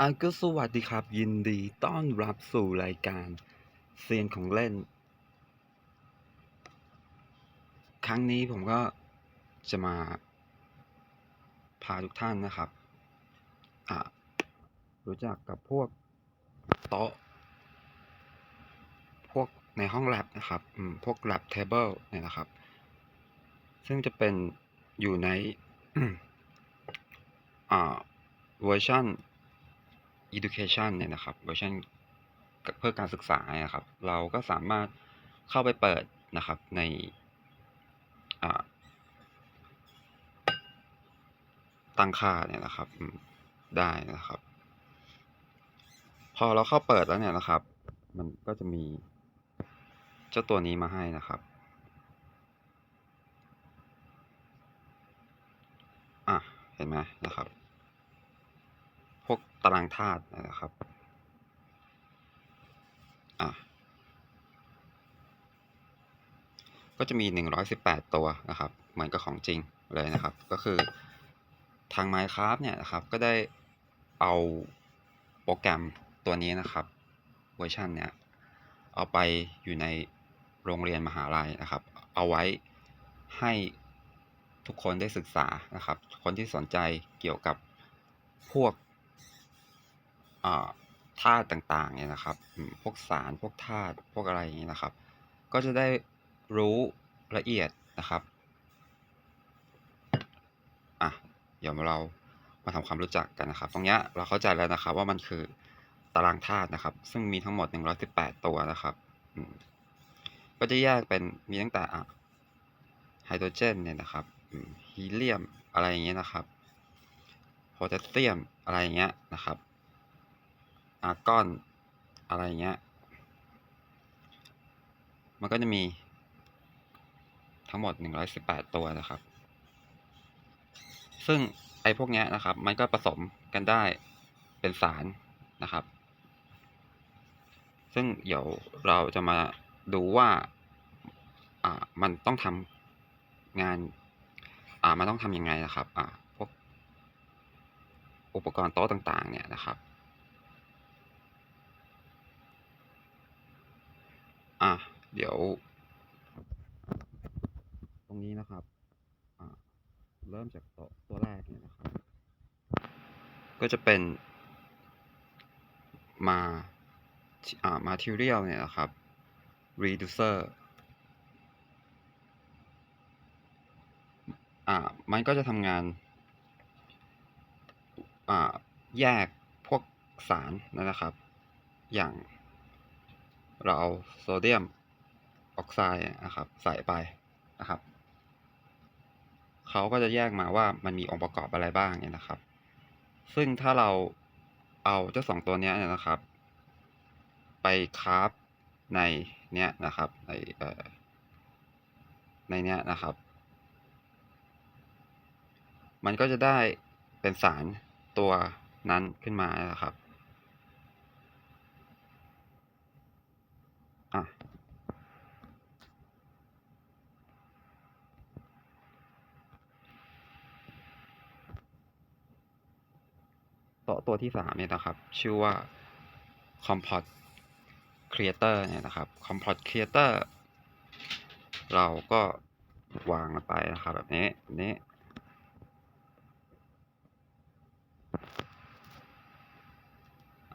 อาก็สวัสดีครับ ยินดีต้อนรับสู่รายการเซียนของเล่น ครั้งนี้ผมก็จะมา พาทุกท่านนะครับอะรู้จักกับพวกโต๊ะ พวกในห้องแลบนะครับอืมพวกแลบเทเบิลเนี่ยนะครับ ซึ่งจะเป็นอยู่ในอ่าเวอร์ชัน education เนี่ยนะครับเวอร์ชันเพื่อการศึกษาเนี่ยนะครับ เราก็สามารถเข้าไปเปิดนะครับในตั้งค่าเนี่ยนะครับได้นะครับ พอเราเข้าเปิดแล้วเนี่ยนะครับ มันก็จะมีเจ้าตัวนี้มาให้นะครับอะเห็นไหมนะครับ ตารางธาตุนะครับอะก็จะมี 118 ตัวนะครับ เหมือนกับของจริงเลยนะครับ ก็คือทาง Minecraft เนี่ยนะครับ ก็ได้เอาโปรแกรมตัวนี้นะครับ เวอร์ชันเนี่ย เอาไปอยู่ในโรงเรียนมหาลัยนะครับ เอาไว้ให้ทุกคนได้ศึกษานะครับ คนที่สนใจเกี่ยวกับพวก ธาตุต่างๆเนี่ยนะครับ พวกสารพวกธาตุพวกอะไรอย่างนี้นะครับ ก็จะได้รู้ละเอียดนะครับอะเดี๋ยวเรามาทำความรู้จักกันนะครับ ตรงเนี้ยเราเข้าใจแล้วนะครับ ว่ามันคือตารางธาตุนะครับ ซึ่งมีทั้งหมด 118 ตัวนะครับก็จะแยกเป็นมีตั้งแต่อะไฮโดรเจนเนี่ยนะครับฮีเลียมอะไรอย่างเงี้ยนะครับโพแทสเซียมอะไรอย่างเงี้ยนะครับ อาร์กอน อะไรเงี้ย มันก็จะมีทั้งหมด 118 ตัวนะครับ ซึ่งไอ้พวกเนี้ยนะครับ มันก็ผสมกันได้เป็นสารนะครับ ซึ่งเดี๋ยวเราจะมาดูว่าอ่ามันต้องทำงานอ่ามันต้องทำยังไงนะครับอ่าพวกอุปกรณ์โต๊ะต่าง ๆ เนี่ยนะครับ อะเดี๋ยว ตรงนี้นะครับอ่าเริ่มจากต๊ะตัวแรกเนี่ยนะครับ ก็จะเป็นมาอ่า material เนี่ยนะครับ reducer อ่า มันก็จะทำงาน อ่า แยกพวกสารนะครับ อย่าง เราเอาโซเดียมออกไซด์นะครับใส่ไปนะครับเขาก็จะแยกมาว่ามันมีองค์ประกอบอะไรบ้างเนี่ยนะครับ ซึ่งถ้าเราเอาเจ้าสองตัวเนี้ยนะครับ ไปคราฟในเนี้ยนะครับ ในเอ่อในเนี้ยนะครับ มันก็จะได้เป็นสารตัวนั้นขึ้นมานะครับ อะ โต๊ะตัวที่สามเนี่ยนะครับ ชื่อว่า Compot Creator เนี่ยนะครับ Compot Creator เราก็วางไปนะครับ แบบนี้แบบนี้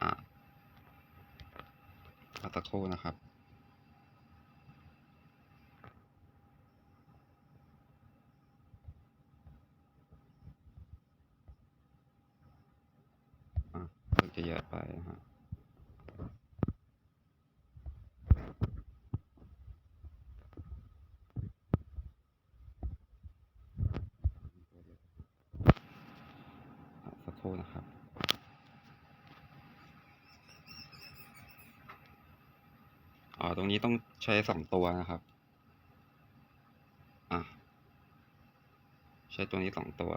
อะรอสักครู่นะครับ อะรู้สึกจะเยอะ ไปนะฮะอะสักครู่นะครับอ๋อตรงนี้ต้องใช้สองตัวนะครับอะใช้ตัวนี้สองตัว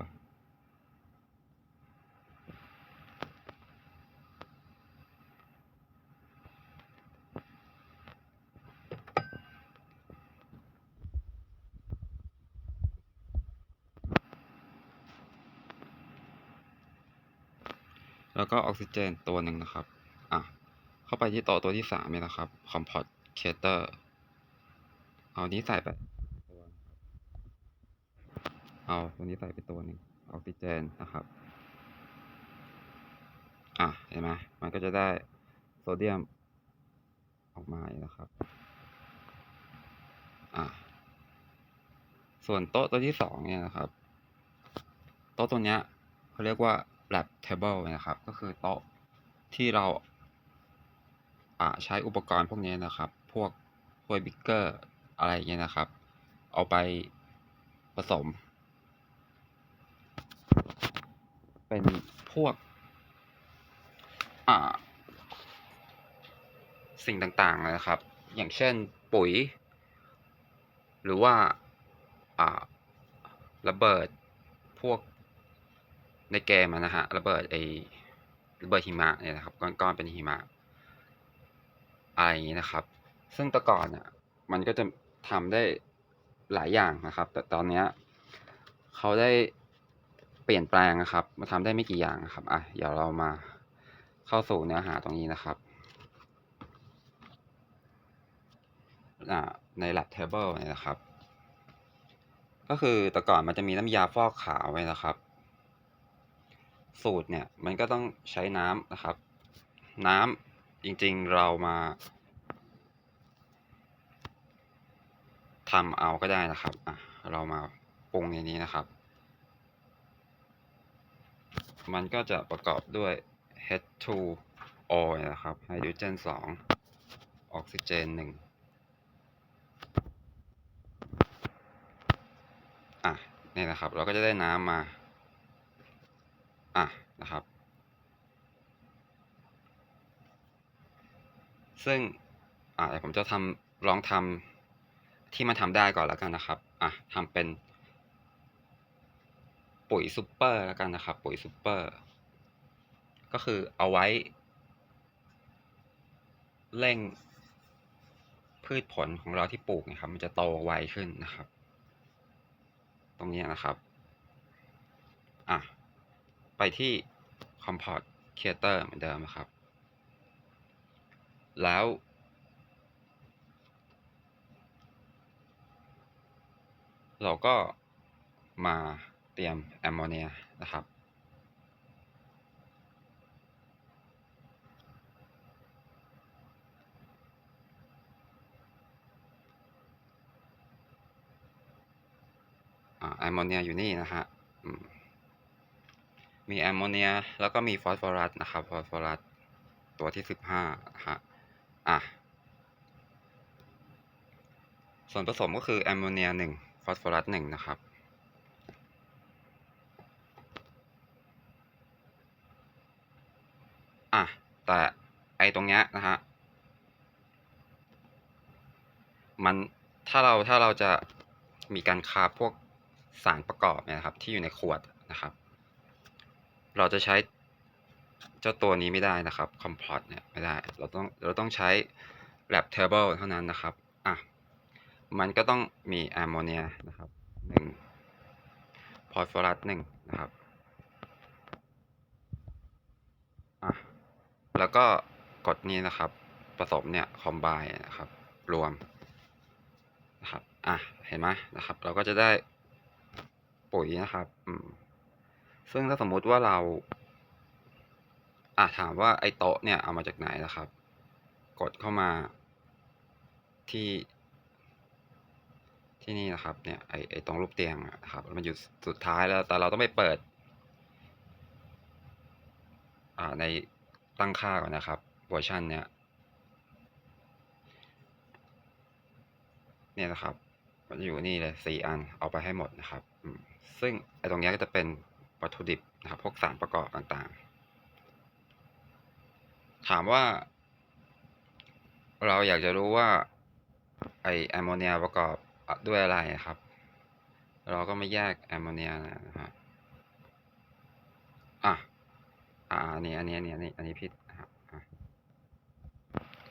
ก็ออกซิเจนตัวหนึ่งนะครับ อะ เข้าไปที่โต๊ะตัวที่สามนี่นะครับ comportator เอานี้ใส่ไปตัวเอาตัวนี้ใส่ไปตัวหนึ่งออกซิเจนนะครับ อะ เห็นไหมมันก็จะได้โซเดียมออกมาอย่างนี้นะครับ อะ ส่วนโต๊ะตัวที่สองเนี่ยนะครับ โต๊ะตัวเนี้ยเขาเรียกว่า lab table นะครับ ก็คือโต๊ะที่เราใช้อุปกรณ์พวกนี้นะครับ พวกถ้วยบิ๊กเกอร์อะไรเงี้ยนะครับ เอาไปผสม เป็นพวกสิ่งต่างๆนะครับ อย่างเช่นปุ๋ย หรือว่าระเบิดพวก ในเกมนะฮะระเบิดไอระเบิดหิมะเนี่ยนะครับก้อนๆเป็นหิมะอะไรอย่างนี้นะครับ ซึ่งแต่ก่อนอะมันก็จะทำได้หลายอย่างนะครับ แต่ตอนเนี้ยเขาได้เปลี่ยนแปลงนะครับ มาทำได้ไม่กี่อย่างนะครับอะเดี๋ยวเรามาเข้าสู่เนื้อหาตรงนี้นะครับใน lab table เนี่ยนะครับ ก็คือแต่ก่อนมันจะมีน้ำยาฟอกขาวไว้นะครับ สูตรเนี่ยมันก็ต้องใช้น้ำนะครับ น้ำจริงๆเรามาทำเอาก็ได้นะครับอะเรามาปรุงในนี้นะครับ มันก็จะประกอบด้วย H2O นะครับไฮโดรเจน 2 ออกซิเจน 1 อะนี่นะครับ เราก็จะได้น้ำมา อะนะครับ ซึ่งอ่าผมจะทำลองทำที่มันทำได้ก่อนแล้วกันนะครับอะทำเป็นปุ๋ยซูเปอร์แล้วกันนะครับ ปุ๋ยซูเปอร์ ก็คือเอาไว้ เร่งพืชผลของเราที่ปลูกนะครับ มันจะโตไวขึ้นนะครับ ตรงนี้นะครับ อะ ไปที่ Comport Creator เหมือนเดิมนะครับ แล้ว เราก็มาเตรียมแอมโมเนียนะครับ แอมโมเนียอยู่นี่นะฮะอืม มีแอมโมเนีย แล้วก็มีฟอสฟอรัสนะครับ ฟอสฟอรัสตัวที่สิบห้าฮะอะ ส่วนผสมก็คือแอมโมเนียหนึ่งฟอสฟอรัสหนึ่งนะครับ อะ แต่ไอตรงเนี้ยนะฮะ มันถ้าเราถ้าเราจะมีการคาบพวกสารประกอบเนี่ยนะครับ ที่อยู่ในขวดนะครับ เราจะใช้เจ้าตัวนี้ไม่ได้นะครับ c o m p o t เนี่ยไม่ได้ เราต้องเราต้องใช้ lab table เท่านั้นนะครับอะมันก็ต้องมีแอมโมเนียนะครับหนึ่งฟอสฟอรัสหนึ่งนะครับอะแล้วก็กดนี้นะครับ ผสมเนี่ยคอมไบนะครับ รวมนะครับอะเห็นไหมนะครับ เราก็จะได้ปุ๋ยนะครับอืม ซึ่งถ้าสมมุติว่าเราอะถามว่าไอ้โต๊ะเนี่ยเอามาจากไหนนะครับ กดเข้ามาที่ที่นี่นะครับเนี่ยไอไอตรงรูปเตียงนะครับมันอยู่สุดท้ายแล้วแต่เราต้องไปเปิดอ่าในตั้งค่าก่อนนะครับเวอร์ชันเนี่ยเนี่ยนะครับ มันจะอยู่นี่เลยสี่อันเอาไปให้หมดนะครับ ซึ่งไอตรงนี้ก็จะเป็น วัตถุดิบนะครับพวกสารประกอบต่างๆ ถามว่า เราอยากจะรู้ว่าไอแอมโมเนียประกอบด้วยอะไรครับ เราก็มาแยกแอมโมเนียนะฮะอะอ่าอันนี้อันนี้อันนี้อันนี้อันนี้ผิดนะครับ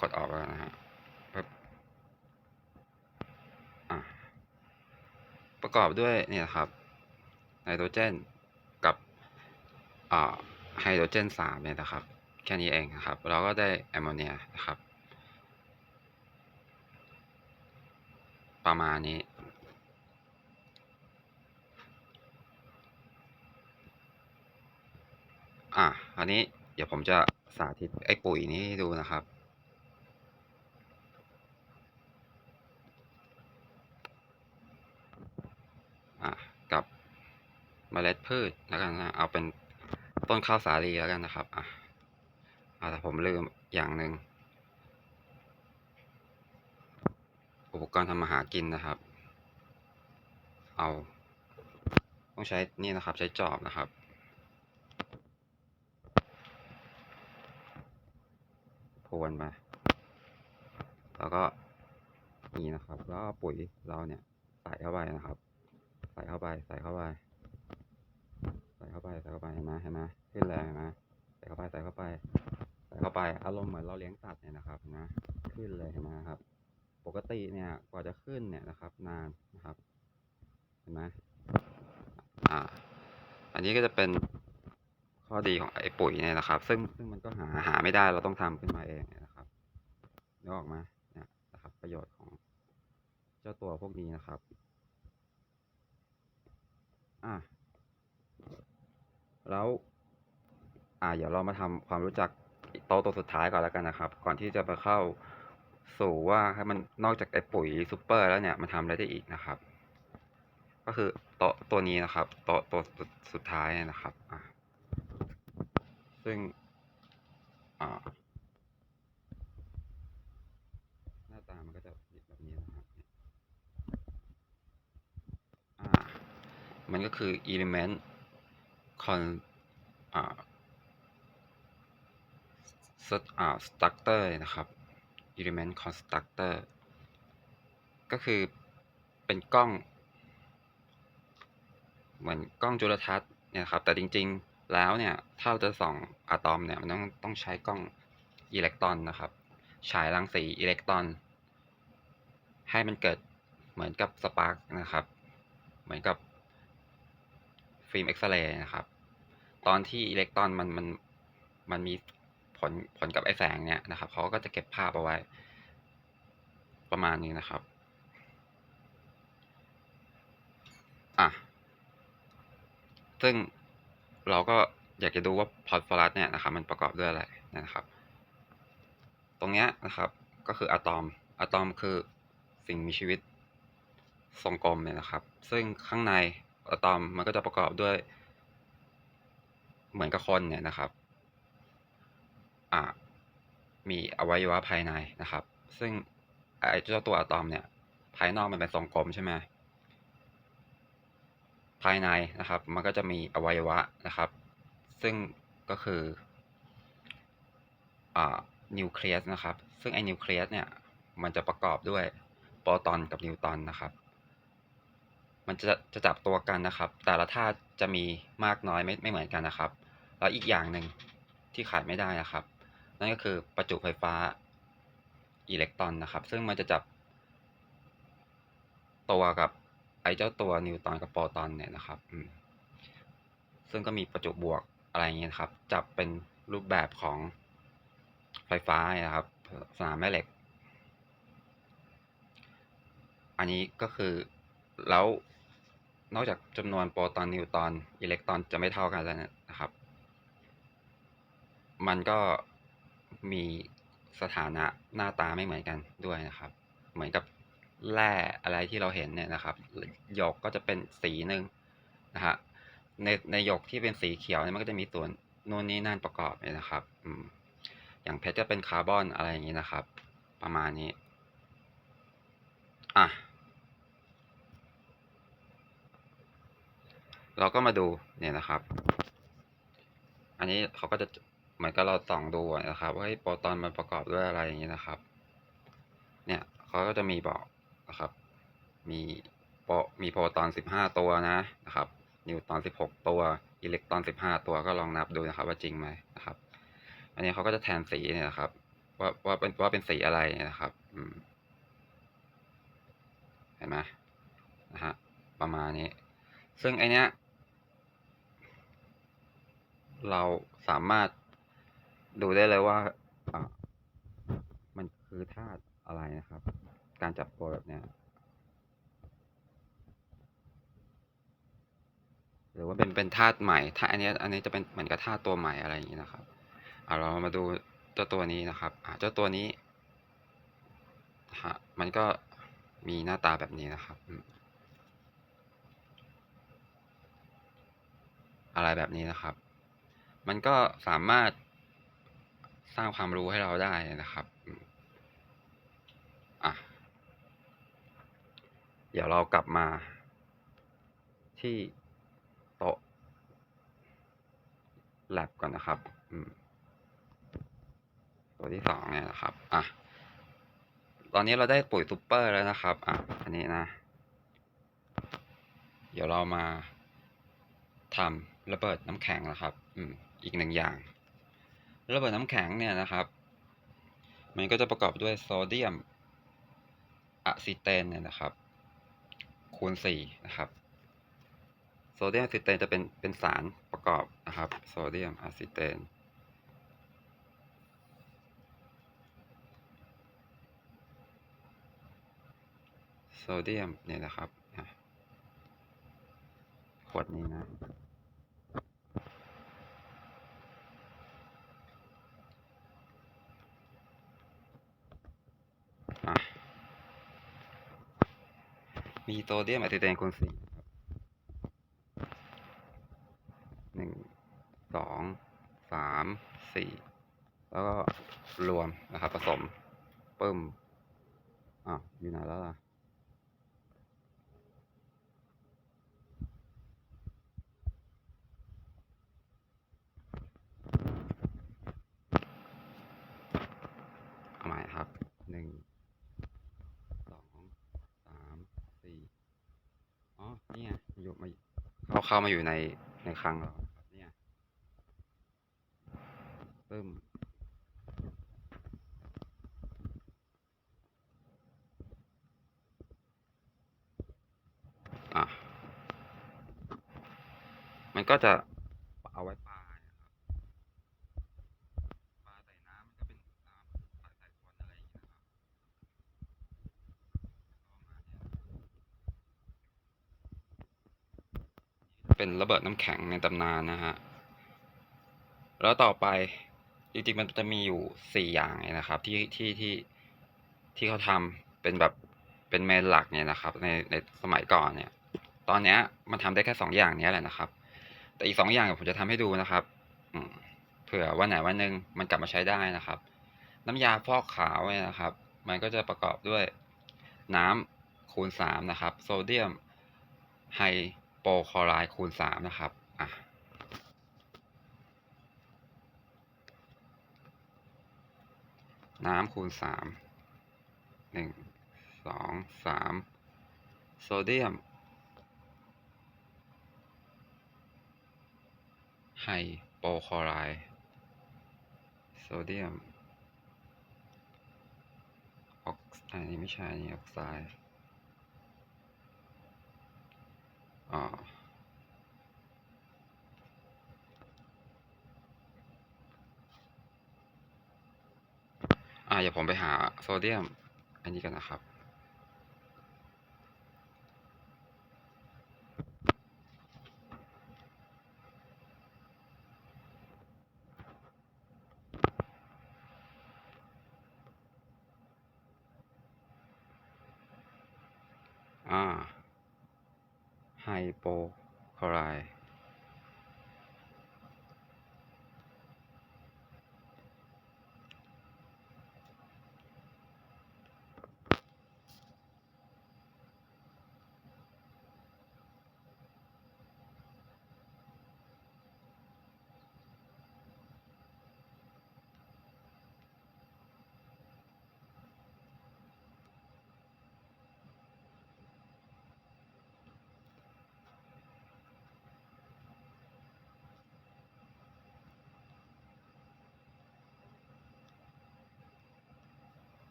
กดออกแล้วนะฮะปึ๊บอะประกอบด้วยเนี่ยครับไนโตรเจน ไฮโดรเจนสามเนี่ยนะครับ แค่นี้เองนะครับ เราก็ได้แอมโมเนียนะครับ ประมาณนี้อะอันนี้เดี๋ยวผมจะสาธิตไอ้ปุ๋ยนี้ให้ดูนะครับ อะกับเมล็ดพืชแล้วกันนะ เอาเป็น ต้นข้าวสาลีแล้วกันนะครับ อะอแต่ผมลืมอย่างหนึ่งอุปกรณ์ทำมาหากินนะครับ เอา ต้องใช้นี่นะครับ ใช้จอบนะครับ พวนไปแล้วก็นี่นะครับ แล้วปุ๋ยเราเนี่ย ใส่เข้าไปนะครับ ใส่เข้าไป ใส่เข้าไป ใส่เข้าไป ใส่เข้าไปเห็นไหมเห็นไหม ขึ้นแรงเห็นไหมใส่เข้าไปใส่เข้าไปใส่เข้าไปอารมณ์เหมือนเราเลี้ยงสัตว์เนี่ยนะครับนไหมขึ้นเลยเห็นไหมครับ ปกติเนี่ยกว่าจะขึ้นเนี่ยนะครับ นานนะครับเห็นไหมอ่า อันนี้ก็จะเป็นข้อดีของไอ้ปุ๋ยเนี่ยนะครับ ซึ่งซึ่งมันก็หาหาไม่ได้เราต้องทำขึ้นมาเองเนี่ยนะครับนึกออกไหมเนี่ยนะครับ ประโยชน์ของเจ้าตัวพวกนี้นะครับ อะแล้ว อ่าเดี๋ยวเรามาทำความรู้จักโต๊ะตัวสุดท้ายก่อนแล้วกันนะครับ ก่อนที่จะไปเข้าสู่ว่าให้มันนอกจากไอ้ปุ๋ยซูเปอร์แล้วเนี่ยมันทำอะไรได้อีกนะครับ ก็คือโต๊ะตัวนี้นะครับโต๊ะตัวสุดสุดท้ายนะครับอะซึ่งอ่าหน้าตามันก็จะแบบนี้นะครับอ่ามันก็คือ element con อ่า st- อ่า structure นะครับ element constructor ก็คือเป็นกล้อง เหมือนกล้องจุลทรรศน์เนี่ยครับ แต่จริงๆแล้วเนี่ย ถ้าเราจะส่องอะตอมเนี่ย มันต้องต้องใช้กล้องอิเล็กตรอนนะครับ ฉายรังสีอิเล็กตรอน ให้มันเกิดเหมือนกับสปาร์กนะครับ เหมือนกับฟิล์มเอ็กซเรย์นะครับ ตอนที่อิเล็กตรอนมันมันมันมี ผลผลกับไอแสงเนี่ยนะครับเขาก็จะเก็บภาพเอาไว้ ประมาณนี้นะครับอะซึ่งเราก็อยากจะดูว่าพอสฟอรัสเนี่ยนะครับมันประกอบด้วยอะไรนะครับ ตรงเนี้ยนะครับก็คืออะตอมอะตอมคือสิ่งมีชีวิตทรงกลมเนี่ยนะครับ ซึ่งข้างในอะตอมมันก็จะประกอบด้วย เหมือนกับคนเนี่ยนะครับ มีอวัยวะภายในนะครับ ซึ่งไอ้เจ้าตัวอะตอมเนี่ย ภายนอกมันเป็นทรงกลมใช่ไหมภายในนะครับ มันก็จะมีอวัยวะนะครับ ซึ่งก็คืออ่านิวเคลียสนะครับ ซึ่งไอ้นิวเคลียสเนี่ย มันจะประกอบด้วยโปรตอนกับนิวตรอนนะครับ มันจะจะจับตัวกันนะครับ แต่ละธาตุจะมีมากน้อยไม่ไม่เหมือนกันนะครับ แล้วอีกอย่างหนึ่งที่ขาดไม่ได้นะครับ นั่นก็คือประจุไฟฟ้าอิเล็กตรอนนะครับ ซึ่งมันจะจับ ตัวกับไอเจ้าตัวนิวตรอนกับโปรตอนเนี่ยนะครับซึ่งก็มีประจุบวกอะไรเงี้ยครับ จับเป็นรูปแบบของไฟฟ้านะครับ สนามแม่เหล็ก อันนี้ก็คือแล้วนอกจากจำนวนโปรตอนนิวตรอนอิเล็กตรอนจะไม่เท่ากันแล้วนะครับ มันก็ มีสถานะหน้าตาไม่เหมือนกันด้วยนะครับ เหมือนกับแร่อะไรที่เราเห็นเนี่ยนะครับหยกก็จะเป็นสีหนึ่งนะฮะในในหยกที่เป็นสีเขียวเนี่ยมันก็จะมีส่วนนู่นนี่นั่นประกอบเนี่ยนะครับอืมอย่างเพชรจะเป็นคาร์บอนอะไรอย่างนี้นะครับ ประมาณนี้อะเราก็มาดูเนี่ยนะครับ อันนี้เขาก็จะ เหมือนกับเราส่องดูนะครับว่าโปรตอนมันประกอบด้วยอะไรอย่างนี้นะครับ เนี่ยเขาก็จะมีบอกนะครับ มีโปรมีโปรตอนสิบห้าตัวนะนะครับ นิวตรอนสิบหกตัวอิเล็กตรอนสิบห้าตัวก็ลองนับดูนะครับ ว่าจริงไหมนะครับ อันนี้เขาก็จะแทนสีเนี่ยนะครับ ว่าว่าเป็นว่าเป็นสีอะไรนะครับเห็นไหมนะฮะประมาณนี้ ซึ่งไอเนี้ยเราสามารถ ดูได้เลยว่าอ่ามันคือธาตุอะไรนะครับ การจับตัวแบบเนี้ยหรือว่าเป็นเป็นธาตุใหม่ถ้าอันนี้อันนี้จะเป็นเหมือนกับธาตุตัวใหม่อะไรอย่างนี้นะครับอ่าเรามาดูเจ้าตัวนี้นะครับอ่าเจ้าตัวนี้ฮะมันก็มีหน้าตาแบบนี้นะครับ อะไรแบบนี้นะครับ มันก็สามารถ สร้างความรู้ให้เราได้นะครับอะเดี๋ยวเรากลับมา ที่โต๊ะ lab ก่อนนะครับอืมตัวที่สองเนี่ยนะครับอะตอนนี้เราได้ปุ๋ยซูเปอร์แล้วนะครับอะอันนี้นะ เดี๋ยวเรามาทำระเบิดน้ำแข็งนะครับ อืม อีกหนึ่งอย่าง ระเบิดน้ำแข็งเนี่ยนะครับ มันก็จะประกอบด้วยโซเดียมอะซิเตนเนี่ยนะครับ คูณสี่นะครับโซเดียมอะซิเตนจะเป็นเป็นสารประกอบนะครับโซเดียมอะซิเตนโซเดียมเนี่ยนะครับขวดนี้นะ มีตัวเดียมอะซิเตนคูณสี่หนึ่งสองสามสี่แล้วก็รวมนะครับผสมปึ้มอ่าวอยู่ไหนแล้วล่ะ เอาใหม่ครับ หนึ่ง สอง สาม สี่ อ๋อนี่ไงอยู่มาเข้าเข้ามาอยู่ในในคลังเราครับเนี่ยปึ้มอะมันก็จะเอาไว้ปลานะครับปลาใส่น้ำมันก็เป็นอ่าปลาใส่คนอะไรอย่างเงี้ยนะครับประมาณ เป็นระเบิดน้ำแข็งในตำนานนะฮะ แล้วต่อไปจริงๆมันจะมีอยู่สี่อย่างนะครับ ที่ที่ที่ที่เขาทำเป็นแบบเป็นเมนหลักเนี่ยนะครับ ในในสมัยก่อนเนี่ย ตอนเนี้ยมันทำได้แค่สองอย่างนี้แหละนะครับ แต่อีกสองอย่างผมจะทำให้ดูนะครับอืเผื่อวันไหนวันหนึ่งมันกลับมาใช้ได้นะครับ น้ำยาฟอกขาวเนี่ยนะครับ มันก็จะประกอบด้วยน้ำคูณสามนะครับ โซเดียมไฮ โปคลอไรด์คูณสามนะครับอะน้ำคูณสามหนึ่งสองสามโซเดียมไฮโปคลอไรด์โซเดียมออกอันนี้ไม่ใช่นนี้ออกไซด์ อ่าอ่าเดี๋ยวผมไปหาโซเดียม อันนี้กันนะครับ อ่า ไฮโปคลอไรด์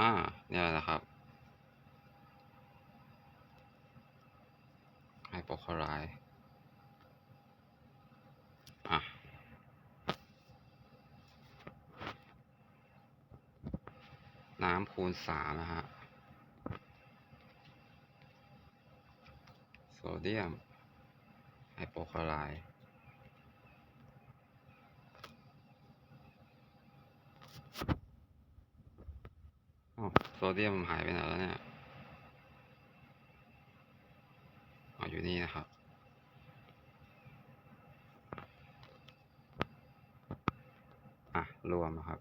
อ่าเนี่ยนะครับไฮโปคลอไรด์อะน้ำคูณสามนะฮะโซเดียมไฮโปคลอไรด์อ้าวโซ เดียมหายไปไหนแล้วเนี่ยอ๋ออยู่นี่นะครับ อะ รวมนะครับ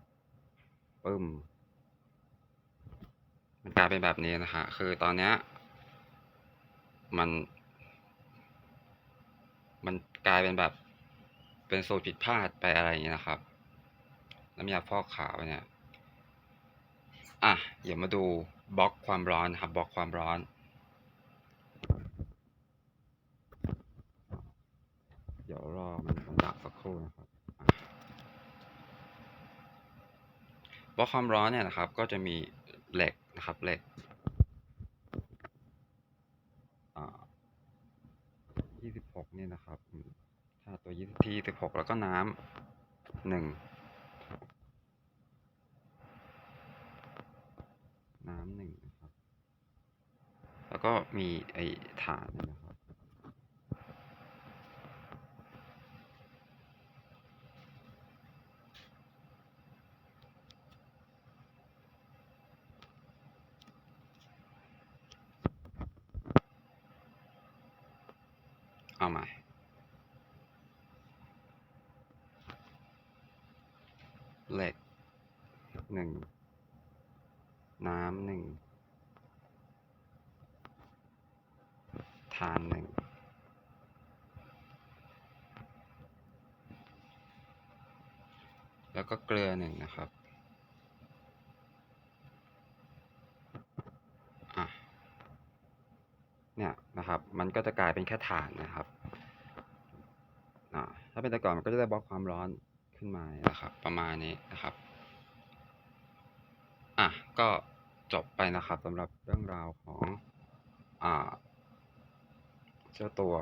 ปึ้ม มันกลายเป็นแบบนี้นะฮะคือตอนเนี้ย มัน มันกลายเป็นแบบ เป็นสูตรผิดพลาดไปอะไรอย่างเงี้ยนะครับ น้ำยาฟอกขาวเนี่ย อะเดี๋ยวมาดูบล็อกความร้อนนะครับบล็อกความร้อนเดี๋ยวรอมันมันดับสักครู่นะครับบล็อกความร้อนเนี่ยนะครับก็จะมีเหล็กนะครับเหล็กอ่ายี่สิบหกนี่นะครับถ้าตัวยี่ที่ยี่สิบหกแล้วก็น้ำหนึ่ง น้ำหนึ่งนะครับ แล้วก็มีไอ้ฐานนยนะครับ เอาใหม่เหล็กหนึ่ง น้ำหนึ่งทานหนึ่งแล้วก็เกลือหนึ่งนะครับอะเนี่ยนะครับมันก็จะกลายเป็นแค่ฐานนะครับอ่าถ้าเป็นต่ก่อนมันก็จะได้บล็อกความร้อนขึ้นมานะครับ ประมาณนี้นะครับ อะก็ จบไปนะครับสำหรับเรื่องราวของอ่าเจ้าตัว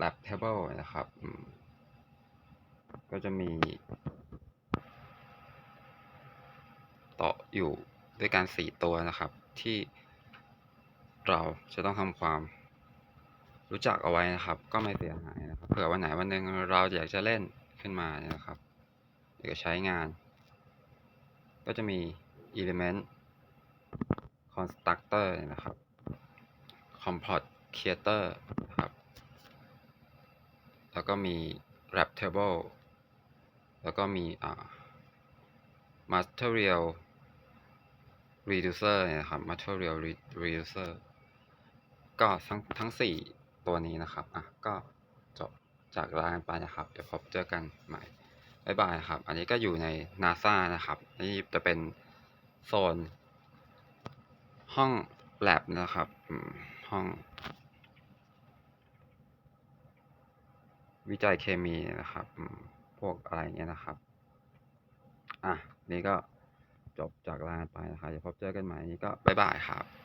lab table นะครับ ก็จะมีต๊ะอยู่ด้วยกันสี่ตัวนะครับ ที่เราจะต้องทำความรู้จักเอาไว้นะครับ ก็ไม่เสียหายนะครับเผื่อวันไหนวันหนึ่งเราอยากจะเล่นขึ้นมาเนี่ยนะครับอยากจะใช้งาน ก็จะมี element constructor นะครับ comport creator นะครับ แล้วก็มี wrap table แล้วก็มีอ่า material reducer เนี่ยนะครับ material re- reducer ก็ทั้งทั้งสี่ตัวนี้นะครับ อะ ก็จบจากลากันไปนะครับ เดี๋ยวพบเจอกันใหม่ บ๊ายบายครับ อันนี้ก็อยู่ใน NASA นะครับ นี่จะเป็นโซน ห้อง lab นะครับห้อง วิจัยเคมีนะครับ พวกอะไรเงี้ยนะครับ อะ นี่ก็จบจากลานไปนะครับเดี๋ยวพบเจอกันใหม่นี้ก็บ๊ายบายครับ